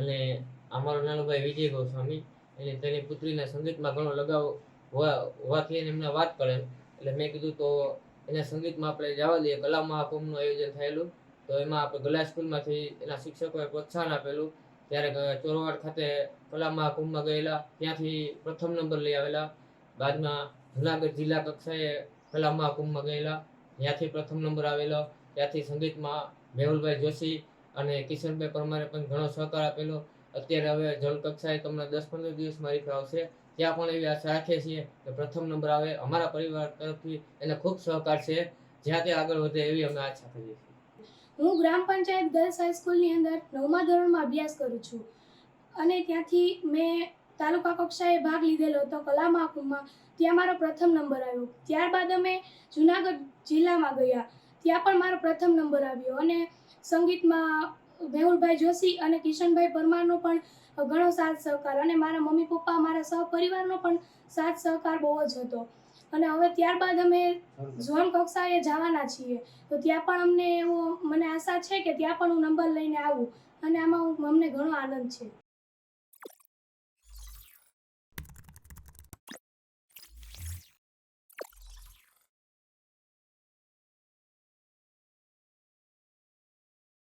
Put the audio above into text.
અને અમારો નાનો ભાઈ વિજય ગોસ્વામી એટલે તેની પુત્રીને સંગીતમાં ઘણો લગાવ હોવા- હોવાથી એને એમને વાત કરે એટલે મેં કીધું તો એને સંગીતમાં આપણે જવા દઈએ. કલા મહાકુંભનું આયોજન થયેલું. તો એમાં આપણે ગલા સ્કૂલમાંથી એના શિક્ષકોએ પ્રોત્સાહન આપેલું. ત્યારે ચોરવાડ ખાતે કલા મહાકુંભમાં ગયેલા. ત્યાંથી પ્રથમ નંબર લઈ આવેલા. બાદમાં જુનાગઢ જિલ્લા કક્ષાએ કલા મહાકુંભમાં ગયેલા. ત્યાંથી પ્રથમ નંબર આવેલો. ત્યાંથી સંગીતમાં મેહુલભાઈ જોશી અને કિશનભાઈ પરમારે પણ ઘણો સહકાર આપેલો. અત્યારે હવે જળ કક્ષાએ તમને દસ પંદર દિવસ મારી આવશે. ત્યાં પણ એવી આશા રાખીએ છીએ કે પ્રથમ નંબર આવે અમારા પરિવાર તરફથી એને ખૂબ સહકાર છે. જ્યાં તે આગળ વધે એવી અમે આશા કરીએ છીએ. હું ગ્રામ પંચાયત ગર્લ્સ હાઈસ્કૂલની અંદર નવમા ધોરણમાં અભ્યાસ કરું છું. અને ત્યાંથી મેં તાલુકા કક્ષાએ ભાગ લીધેલો હતો કલા મહાકુંભમાં. ત્યાં મારો પ્રથમ નંબર આવ્યો. ત્યારબાદ અમે જુનાગઢ જિલ્લામાં ગયા. ત્યાં પણ મારો પ્રથમ નંબર આવ્યો અને સંગીતમાં મેહુલભાઈ જોશી અને કિશનભાઈ પરમારનો પણ ઘણો સાથ સહકાર અને મારા મમ્મી પપ્પા, મારા સહપરિવારનો પણ સાથ સહકાર બહુ જ હતો. અને હવે ત્યારબાદ અમે ઝોન કક્ષાએ જવાના છીએ. તો ત્યાં પણ અમને એવો મને આશા છે કે ત્યાં પણ હું નંબર લઈને આવું. અને આમાં અમને ઘણો આનંદ છે.